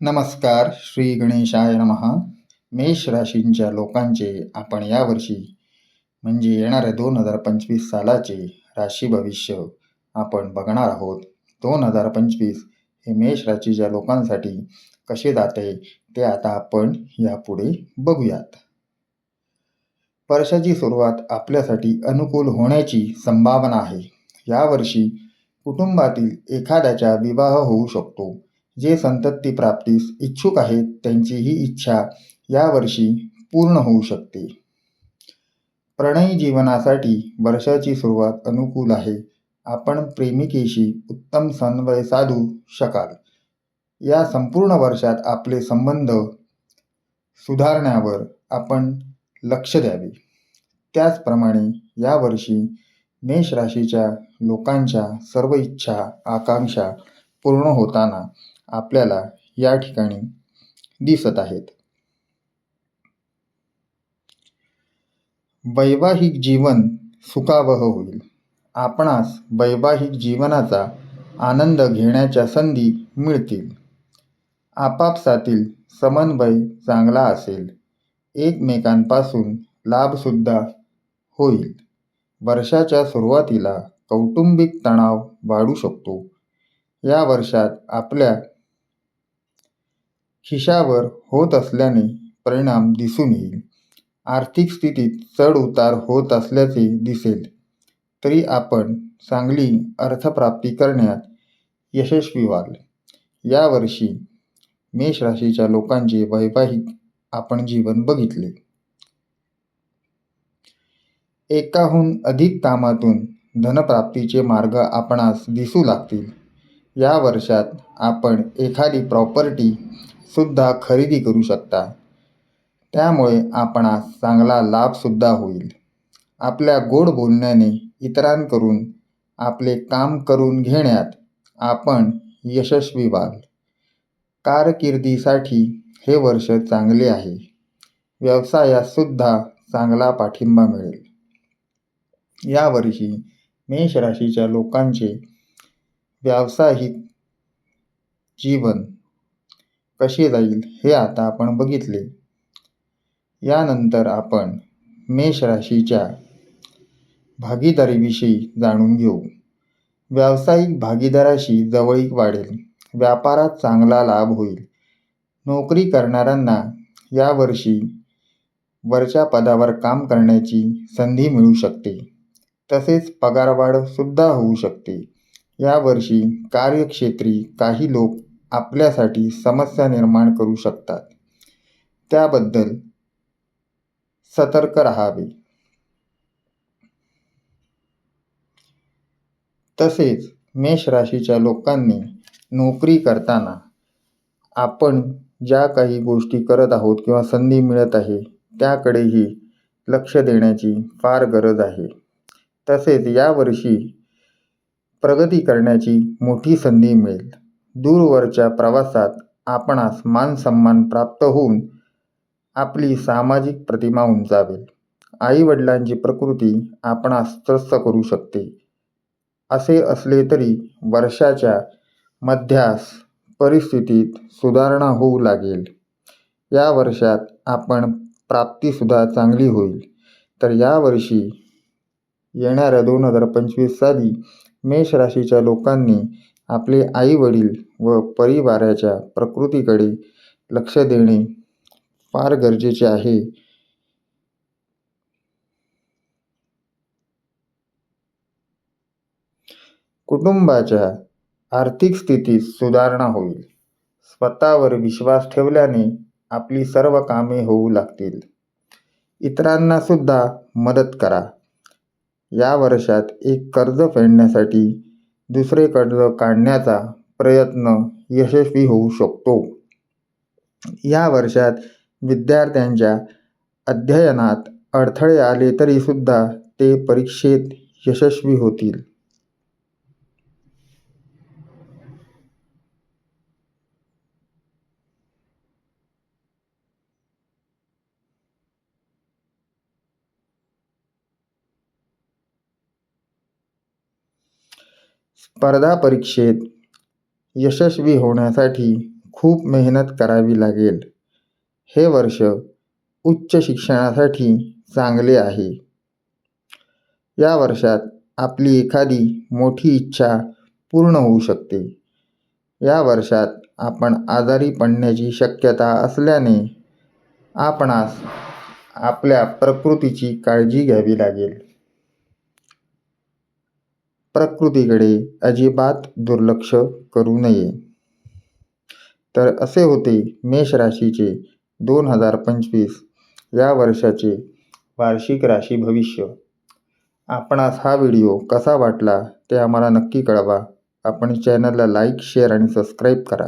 नमस्कार श्री गणेशाय नमहा मेष राशींच्या लोकांचे आपण यावर्षी म्हणजे येणाऱ्या दोन हजार पंचवीस सालाचे राशी भविष्य आपण बघणार आहोत. दोन हजार पंचवीस हे मेष राशीच्या लोकांसाठी कसे जाते ते आता आपण यापुढे बघूयात. वर्षाची सुरुवात आपल्यासाठी अनुकूल होण्याची संभावना आहे. यावर्षी कुटुंबातील एखाद्याचा विवाह होऊ शकतो. जे संतती प्राप्तीस इच्छुक आहेत त्यांची ही इच्छा यावर्षी पूर्ण होऊ शकते. प्रणयी जीवनासाठी वर्षाची सुरुवात अनुकूल आहे. आपण प्रेमिकेशी उत्तम समन्वय साधू शकाल. या संपूर्ण वर्षात आपले संबंध सुधारण्यावर आपण लक्ष द्यावे. त्याचप्रमाणे यावर्षी मेष राशीच्या लोकांच्या सर्व इच्छा आकांक्षा पूर्ण होताना आपल्याला या ठिकाणी दिसत आहेत. वैवाहिक जीवन सुखावह होईल. आपणास वैवाहिक जीवनाचा आनंद घेण्याच्या संधी मिळतील. आपापसातील समन्वय चांगला असेल. एकमेकांपासून लाभसुद्धा होईल. वर्षाच्या सुरुवातीला कौटुंबिक तणाव वाढू शकतो. या वर्षात आपल्या खिशावर होत असल्याने परिणाम दिसून येईल. आर्थिक स्थितीत चढ उतार होत असल्याचे दिसेल. तरी आपण चांगली अर्थप्राप्ती करण्यात यशस्वी व्हाल. यावर्षी मेष राशीच्या लोकांचे वैवाहिक आपण जीवन बघितले. एकाहून अधिक कामातून धनप्राप्तीचे मार्ग आपणास दिसू लागतील. या वर्षात आपण एखादी प्रॉपर्टी सुद्धा खरेदी करू शकता. त्यामुळे आपणास चांगला लाभसुद्धा होईल. आपल्या गोड बोलण्याने इतरांकडून आपले काम करून घेण्यात आपण यशस्वी व्हाल. कारकिर्दीसाठी हे वर्ष चांगले आहे. व्यवसायातसुद्धा चांगला पाठिंबा मिळेल. यावर्षी मेष राशीच्या लोकांचे व्यावसायिक जीवन कसे जाईल हे आता आपण बघितले. यानंतर आपण मेष राशीच्या भागीदारीविषयी जाणून घेऊ. व्यावसायिक भागीदाराशी जवळीक वाढेल. व्यापारात चांगला लाभ होईल. नोकरी करणाऱ्यांना यावर्षी वरच्या पदावर काम करण्याची संधी मिळू शकते. तसेच पगारवाढसुद्धा होऊ शकते. यावर्षी कार्यक्षेत्री काही लोक आपल्यासाठी समस्या निर्माण करू शकतात. त्याबद्दल सतर्क राहावे. तसेच मेष राशीच्या लोकांनी नोकरी करताना आपण ज्या काही गोष्टी करत आहोत किंवा संधी मिळत आहे त्याकडेही लक्ष देण्याची फार गरज आहे. तसेच यावर्षी प्रगती करण्याची मोठी संधी मिळेल. दूरवरच्या प्रवासात आपणास मानसन्मान प्राप्त होऊन आपली सामाजिक प्रतिमा उंचावेल. आईवडिलांची प्रकृती आपणास त्रस्त करू शकते. असे असले तरी वर्षाच्या मध्यास परिस्थितीत सुधारणा होऊ लागेल. या वर्षात आपण प्राप्तीसुद्धा चांगली होईल. तर यावर्षी येणाऱ्या दोन हजार पंचवीस साली मेष राशीच्या लोकांनी आपले आईवडील व परिवाराच्या प्रकृतीकडे लक्ष देणे फार गरजेचे आहे. कुटुंबाच्या आर्थिक स्थितीत सुधारणा होईल. स्वतःवर विश्वास ठेवल्याने आपली सर्व कामे होऊ लागतील. इतरांना सुद्धा मदत करा. या वर्षात एक कर्ज फेडण्यासाठी दुसरे कर्ज काढण्याचा प्रयत्न यशस्वी होऊ शकतो. या वर्षात विद्यार्थ्यांच्या अध्ययनात अडथळे आले तरीसुद्धा ते परीक्षेत यशस्वी होतील. स्पर्धा परीक्षेत यशस्वी होण्यासाठी खूप मेहनत करावी लागेल. हे वर्ष उच्च शिक्षणासाठी चांगले आहे. या वर्षात आपली एखादी मोठी इच्छा पूर्ण होऊ शकते. या वर्षात आपण आजारी पडण्याची शक्यता असल्याने आपणास आपल्या प्रकृतीची काळजी घ्यावी लागेल. प्रकृतीकडे अजिबात दुर्लक्ष करू नये. तर असे होते मेष राशीचे दोन हजार पंचवीस या वर्षाचे वार्षिक राशी भविष्य. आपणास हा व्हिडिओ कसा वाटला ते आम्हाला नक्की कळवा. आपण चॅनलला लाईक शेअर आणि सबस्क्राईब करा.